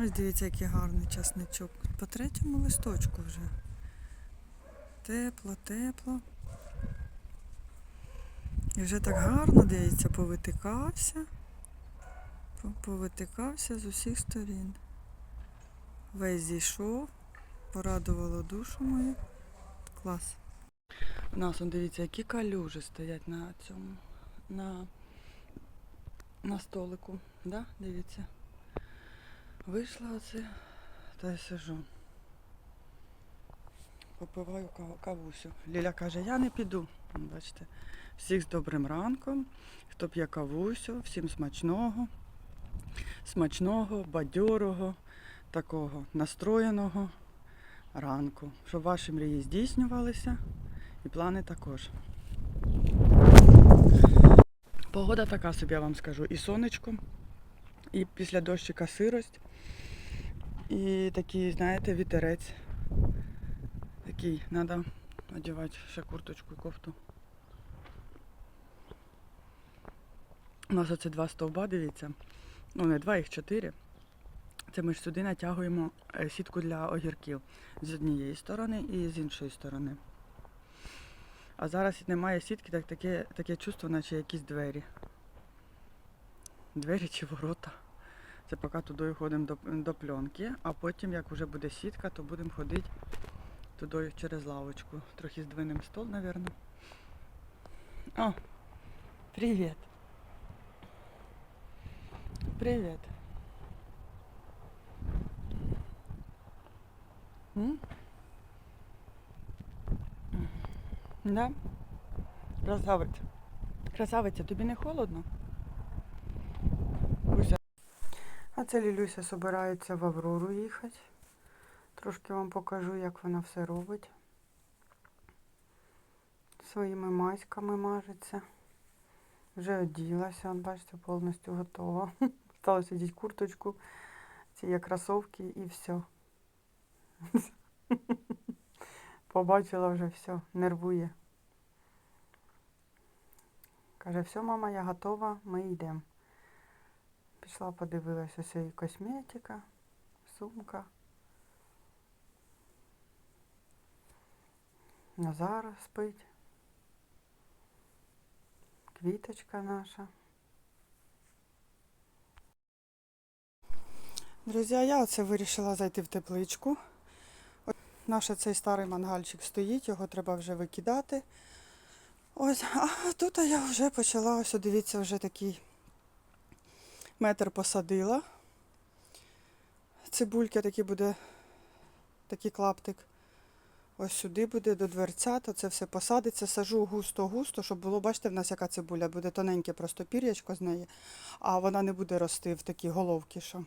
Ось дивіться, який гарний часничок. По третьому листочку вже. Тепло, тепло. І вже так гарно, дивіться, повитикався. Повитикався з усіх сторін. Весь зійшов, порадувало душу мою. Клас. У нас, он, дивіться, які калюжі стоять на цьому, на, на столику. Да? Дивіться. Вийшла оце та й сижу. Попиваю кав- кавусю. Ліля каже, я не піду. Бачите, всіх з добрим ранком. Хто п'є кавусю, всім смачного, смачного, бадьорого, такого настроєного ранку. Щоб ваші мрії здійснювалися і плани також. Погода така собі, я вам скажу. І сонечко, і після дощика сирость. І такий, знаєте, вітерець. Такий, треба одягати ще курточку і кофту. У нас оце два стовба, дивіться. Ну, не два, їх чотири. Це ми ж сюди натягуємо е, сітку для огірків з однієї сторони і з іншої сторони. А зараз немає сітки, так таке, таке чувство, наче якісь двері. Двері чи ворота. Це поки туди ходимо до, до пленки, а потім, як вже буде сітка, то будемо ходити туди через лавочку. Трохи здвинемо стол, мабуть. О, привіт. Привіт. Да? Красавиця. Красавиця, тобі не холодно? Буся. А це Лілюся збирається в Аврору їхати. Трошки вам покажу, як вона все робить. Своїми маськами мажеться. Вже оділася, бачите, повністю готова. Сталося одіть курточку, ці є кросовки і все. Побачила вже все, нервує. Каже, все, мама, я готова, ми йдемо. Пішла, подивилася, ось і косметика, сумка. Назар спить. Квіточка наша. Друзі, я оце вирішила зайти в тепличку. От наш цей старий мангальчик стоїть, його треба вже викидати. Ось, а тут я вже почала, ось дивіться, вже такий метр посадила. Цибульки такий буде, такий клаптик. Ось сюди буде до дверця, то це все посадиться, сажу густо-густо, щоб було, бачите, в нас яка цибуля, буде тоненьке просто пір'ячко з неї, а вона не буде рости в такі головки. що.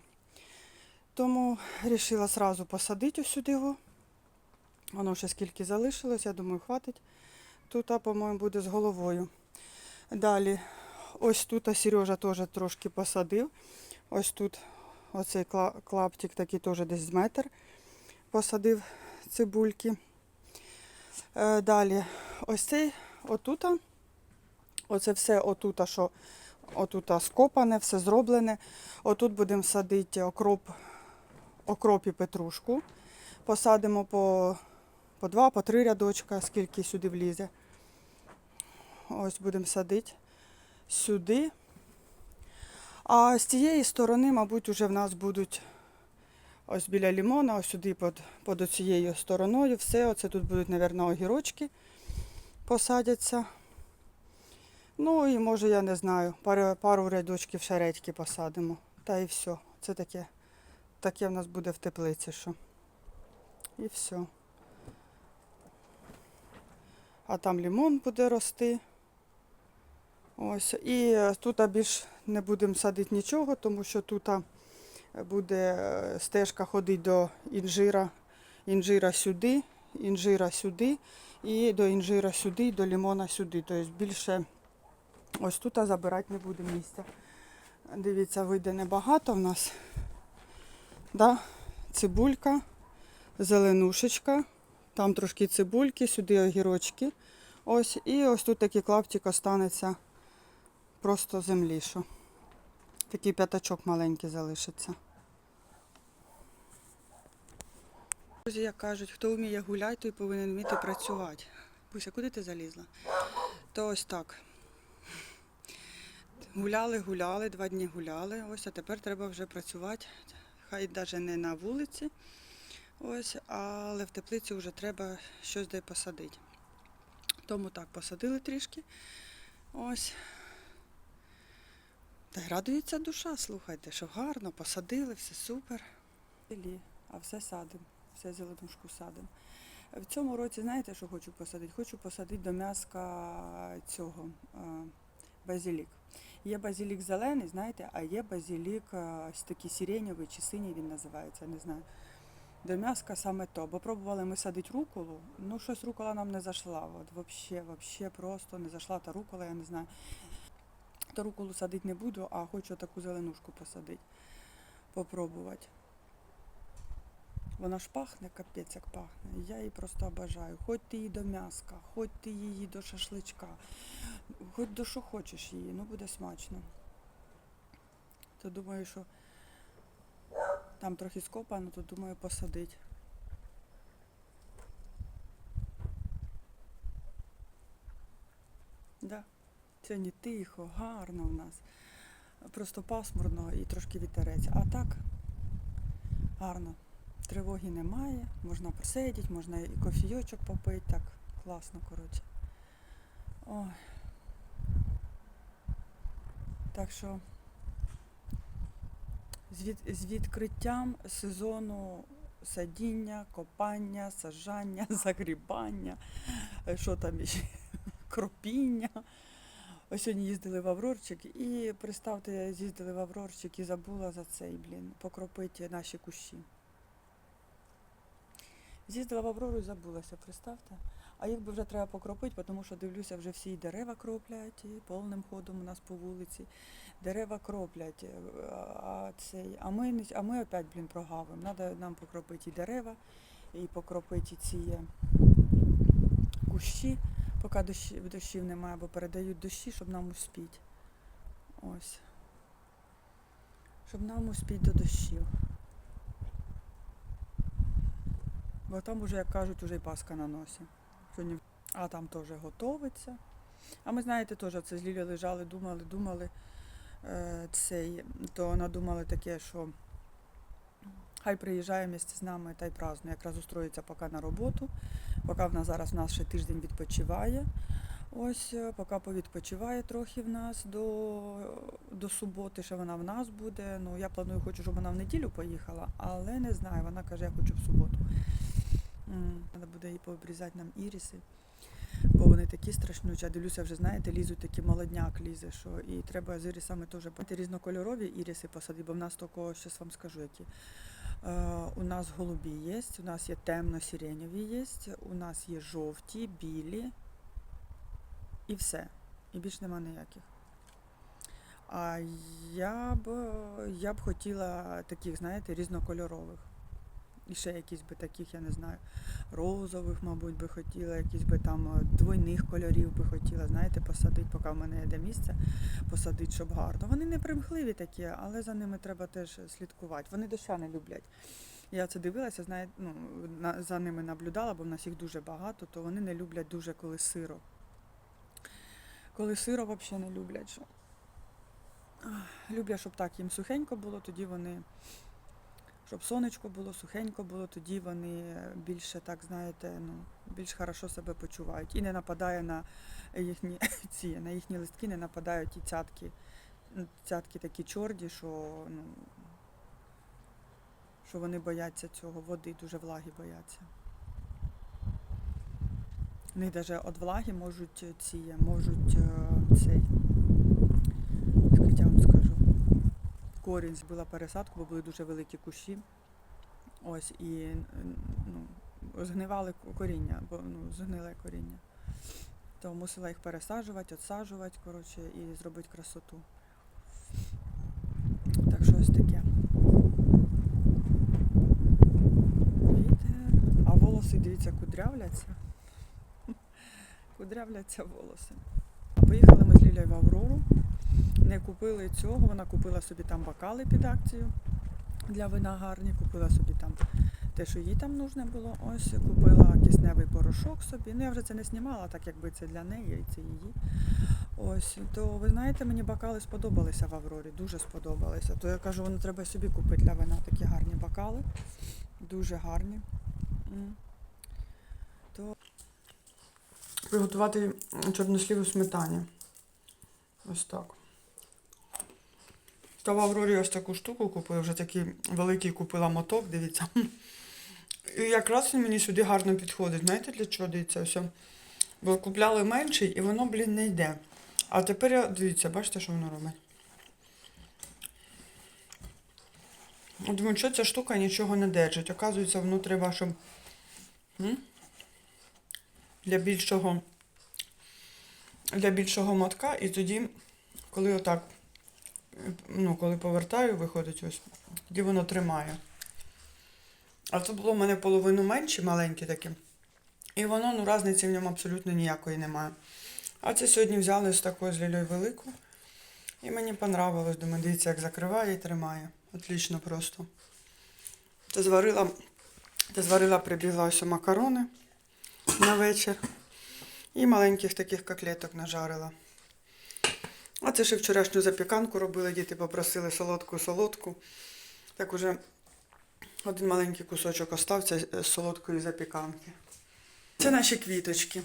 Тому вирішила одразу посадити ось сюди його. Воно ще скільки залишилось, я думаю, хватить. Тут, а, по-моєму, буде з головою. Далі, ось тут а Сережа теж трошки посадив. Ось тут оцей клаптик такий теж десь метр посадив цибульки. Е, Далі, ось цей отута. Оце все отута, що отута скопане, все зроблене. Отут будемо садити окроп, окроп і петрушку. Посадимо по, по два, по три рядочка, скільки сюди влізе. Ось будемо садити сюди. А з цієї сторони, мабуть, вже в нас будуть ось біля лімона, ось сюди під, під цією стороною. Все, оце тут будуть, мабуть, огірочки посадяться. Ну і може, я не знаю, пару, пару рядочків ще редьки посадимо. Та і все. Це таке, таке в нас буде в теплиці. що. І все. А там лимон буде рости. Ось. І е, тут більш не будемо садити нічого, тому що тут буде е, стежка ходити до інжира, інжира сюди, інжира сюди, і до інжира сюди, і до лимона сюди. Тобто більше ось тут забирати не буде місця. Дивіться, вийде небагато в нас. Да? Цибулька, зеленушечка, там трошки цибульки, сюди огірочки. Ось, і ось тут такий клаптик останеться просто землі. Що. Такий п'ятачок маленький залишиться. Друзі, як кажуть, хто вміє гуляти, той повинен вміти працювати. Буся, куди ти залізла? То ось так. Гуляли, гуляли, два дні гуляли. Ось, а тепер треба вже працювати. Хай навіть не на вулиці, ось, але в теплиці вже треба щось де посадити. Тому так, посадили трішки. Ось. Та радується душа, слухайте, що гарно, посадили, все супер. А все садимо, все зеленушку садимо. В цьому році, знаєте, що хочу посадити? Хочу посадити до м'яска цього базилік. Є базилік зелений, знаєте, а є базилік ось такий сиренєвий чи синій він називається, не знаю. До м'яска саме то. Бо пробували ми садити руколу, ну щось рукола нам не зайшла. От вообще просто не зайшла та рукола, я не знаю. То руколу садити не буду, а хочу таку зеленушку посадити. Попробувати. Вона ж пахне, капець як пахне. Я її просто обожаю. Хоч ти її до м'яска, хоч ти її до шашличка, хоч до що хочеш її, ну буде смачно. То думаю, що там трохи скопано, то думаю посадити. Да. Сьогодні тихо, гарно в нас. Просто пасмурно і трошки вітерець. А так гарно. Тривоги немає, можна посидіти, можна і кофійочок попити, так класно, коротше. Ой. Так що з, від, з відкриттям сезону садіння, копання, саджання, загрібання, е, що там іще, кропіння. Ось сьогодні їздили в Аврорчик і представте, з'їздили в Аврорчик і забула за цей, блін, покропити наші кущі. З'їздила в Аврору і забулася, представте. А їх би вже треба покропити, тому що дивлюся, вже всі дерева кроплять, і повним ходом у нас по вулиці. Дерева кроплять. е, А, цей, а, ми, а ми опять, блін, прогавимо. Треба нам покропити і дерева, і покропити ці е, кущі, поки дощів, дощів немає, бо передають дощі, щоб нам успіти. Ось. Щоб нам успіти до дощів. Бо там уже, як кажуть, уже і паска на носі. А там теж готовиться. А ми, знаєте, теж це з Лілі лежали, думали, думали. Е, цей, то надумали таке, що хай приїжджає місце з нами та й празднує. Якраз устроїться поки на роботу, поки в нас зараз в нас ще тиждень відпочиває. Ось, е, поки повідпочиває трохи в нас до, до суботи, що вона в нас буде. Ну, я планую, хочу, щоб вона в неділю поїхала, але не знаю. Вона каже, я хочу в суботу. Треба буде їй пообрізати нам іріси, бо вони такі страшнючі. А дивлюся, вже знаєте, лізуть такі молодняк лізе, що і треба з ірисами теж різнокольорові іріси посадити, бо в нас такого, щось вам скажу, які. Е, у нас голубі є, у нас є темно-сіреньові є, у нас є жовті, білі і все. І більш нема ніяких. А я б, я б хотіла таких, знаєте, різнокольорових. І ще якісь би таких, я не знаю, розових, мабуть, би хотіла, якісь би там е, двойних кольорів би хотіла, знаєте, посадити, поки в мене йде місце, посадити, щоб гарно. Вони не примхливі такі, але за ними треба теж слідкувати. Вони доща не люблять. Я це дивилася, знаєте, ну, за ними наблюдала, бо в нас їх дуже багато, то вони не люблять дуже, коли сиро. Коли сиро взагалі не люблять. Що... Люблять, щоб так їм сухенько було, тоді вони щоб сонечко було, сухенько було, тоді вони більше, так знаєте, ну, більш хорошо себе почувають. І не нападає на їхні ці, на їхні листки, не нападають ті цятки. Ну, Цятки такі чорді, що, ну, що вони бояться цього, води, дуже влаги бояться. Вони навіть від влаги можуть ці, можуть е, цей, як я вам скажу, корінь збила пересадку, бо були дуже великі кущі. Ось і ну, згнивали коріння, бо ну, згниле коріння. То мусила їх пересаджувати, відсаджувати, коротше, і зробити красоту. Так що ось таке. А волоси, дивіться, кудрявляться. Кудрявляться волоси. Поїхали ми з Лілею в Аврору. Не купили цього, вона купила собі там бокали під акцію для вина гарні, купила собі там те, що їй там нужне було. Ось купила кисневий порошок собі. Ну я вже це не знімала, так якби це для неї і це її. Ось, то ви знаєте, мені бокали сподобалися в Аврорі, дуже сподобалися. То я кажу, воно треба собі купити для вина такі гарні бокали. Дуже гарні. То приготувати чорнослів у сметані. Ось так. Та в Аврорі ось таку штуку купила, вже такий великий купила моток, дивіться. І якраз він мені сюди гарно підходить. Знаєте для чого дивіться? Ось. Бо купляли менший і воно, блін, не йде. А тепер я дивіться, бачите, що воно робить? Думаю, що ця штука нічого не держить. Оказується, воно треба, щоб для більшого для більшого мотка, і тоді, коли отак, ну, коли повертаю, виходить ось, тоді воно тримає. А це було в мене половину менше, маленьке таке. І воно, ну, різниці в ньому абсолютно ніякої немає. А це сьогодні взяли з такою з лілею велику. І мені понравилось. Думаю, дивіться, як закриває і тримає. Отлично просто. Та зварила, та зварила, прибігла ось макарони на вечір. І маленьких таких котлеток нажарила. А це ще вчорашню запіканку робили, діти попросили солодку-солодку. Так уже один маленький кусочок остався з солодкої запіканки. Це наші квіточки.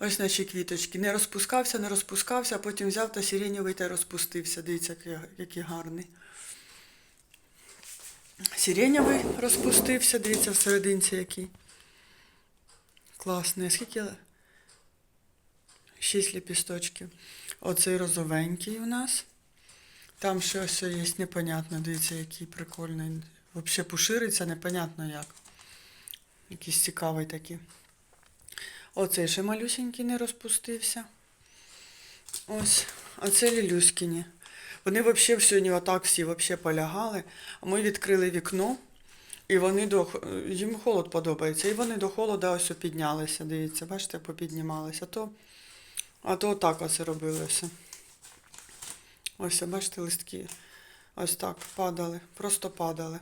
Ось наші квіточки. Не розпускався, не розпускався, а потім взяв та сиренєвий та розпустився. Дивіться, який, гарний. Сиренєвий розпустився, дивіться, в серединці який. Класний. Скільки? Шість ліпісточків. Оцей розовенький у нас. Там ще ось є непонятно. Дивіться, який прикольний. Взагалі пошириться, непонятно як. Якийсь цікавий такий. Оцей ще малюсенький не розпустився. Ось. А це лілюськіні. Вони взагалі сьогодні отак всі взагалі полягали. А ми відкрили вікно. І вони до їм холод подобається. І вони до холода ось піднялися. Дивіться, бачите, попіднімалися. То, а то отак ось робили все. Ось, бачите, листки. Ось так падали, просто падали.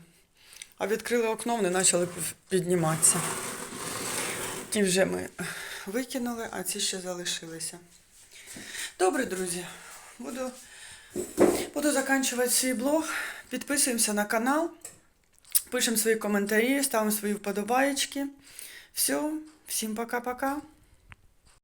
А відкрили окно, вони почали підніматися. Ті вже ми викинули, а ці ще залишилися. Добре, друзі. Буду, буду закінчувати свій блог. Підписуємося на канал. Пишемо свої коментарі, ставимо свої вподобаєчки. Все, всім пока-пока.